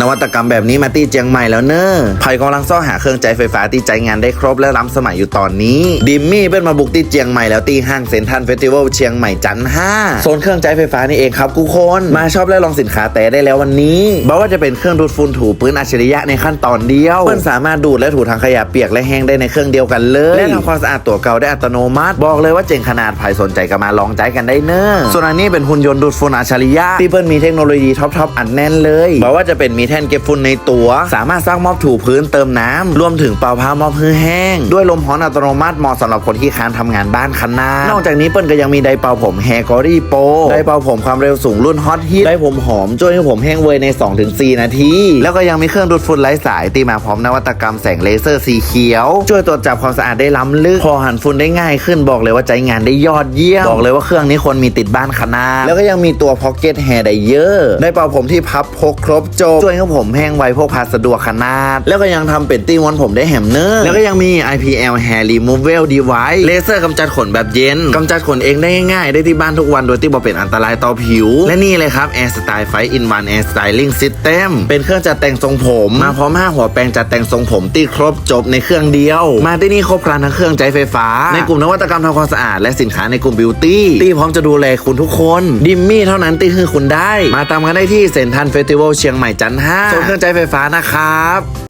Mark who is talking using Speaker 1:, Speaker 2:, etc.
Speaker 1: นวัตกรรมแบบนี้มาตีเจียงใหม่แล้วเนอะไผ่กำลังซ่อหาเครื่องใจไฟฟ้าที่ใจงานได้ครบและล้ำสมัยอยู่ตอนนี้ ดิมมี่เป็นมาบุกที่เจียงใหม่แล้วตีห้างเซ็นทรัลเฟสติวัลเชียงใหม่จันทร์5โซนเครื่องใจไฟฟ้านี่เองครับทุกคนมาชอบและลองสินค้าแต่ได้แล้ววันนี้บอกว่าจะเป็นเครื่องดูดฝุ่นถูพื้นอัจฉริยะในขั้นตอนเดียวเพื่อนสามารถดูดและถูถังขยะเปียกและแห้งได้ในเครื่องเดียวกันเลยและทำความสะอาดตัวเก่าได้อัตโนมัติ บอกเลยว่าเจ๋งขนาดใครสนใจก็มาลองใจกันได้เนอะส่วนอันนี้เป็นหุ่นยนต์ดูดฝุ่นอัจฉริยะที่เพิ่นมีเทคโนโลยีท็อปๆอันแน่นเลยบอกว่าจะเป็นมีแท่นเก็บฝุ่นในตัว สามารถสร้างมอบถูพื้นเติมน้ำรวมถึงเป่าผ้ามอบพื้นแห้ง ด้วยลมหอนอัตโนมัติเหมาะสำหรับคนที่ค้านทำงานบ้านขนนานอกจากนี้เปิ้ลก็ยังมีไดเป่าผมแฮร์กอรี่โปไดเป่าผมความเร็วสูงรุ่นฮอตฮิตไดผมหอมช่วยให้ผมแห้งเวยใน 2-4 นาที แล้วก็ยังมีเครื่องดูดฝุ่นไร้สายตีมาพร้อมนวัตกรรมแสงเลเซอร์สีเขียว ช่วยตรวจจับความสะอาดได้ล้ำลึกพอหันฝุ่นได้ง่ายขึ้นบอกเลยว่าใจงานได้ยอดเยี่ยม บอกเลยว่าเครื่องนี้คนมีติดบ้านขนาแล้วก็ยังมีตัวพ็อกเก็ตแฮร์ไดเยอร์ได้เป่าผมที่พับพกครบจบช่วยให้ผมแห้งไวพวกพาสะดวกขนาด แล้วก็ยังทำเป็นตี้ม้วนผมได้แหมเนอร์แล้วก็ยังมี IPL Hair Removal Device เลเซอร์กำจัดขนแบบเย็นกำจัดขนเองได้ง่ายๆ ได้ที่บ้านทุกวันโดยที่บ่เป็นอันตรายต่อผิว และนี่เลยครับ Air Style 5 in 1 Air Styling System เป็นเครื่องจัดแต่งทรงผม มาพร้อม5หัวแปรงจัดแต่งทรงผมที่ครบจบในเครื่องเดียว มาที่นี่ครบครันทั้งเครื่องใจไฟฟ้า ในกลุ่มนวัตกรรมทำความสะอาดและสินค้าในกลุ่มบิวตี้ที่พร้อมจะดูแลคุณทุกคน ดิมมี่เท่านั้นที่คือคุณได้ มาตามกันได้ที่เซ็นทรัลเฟสติวัลเชียงใหม่จันท5โซนเครื่องใจไฟฟ้านะครับ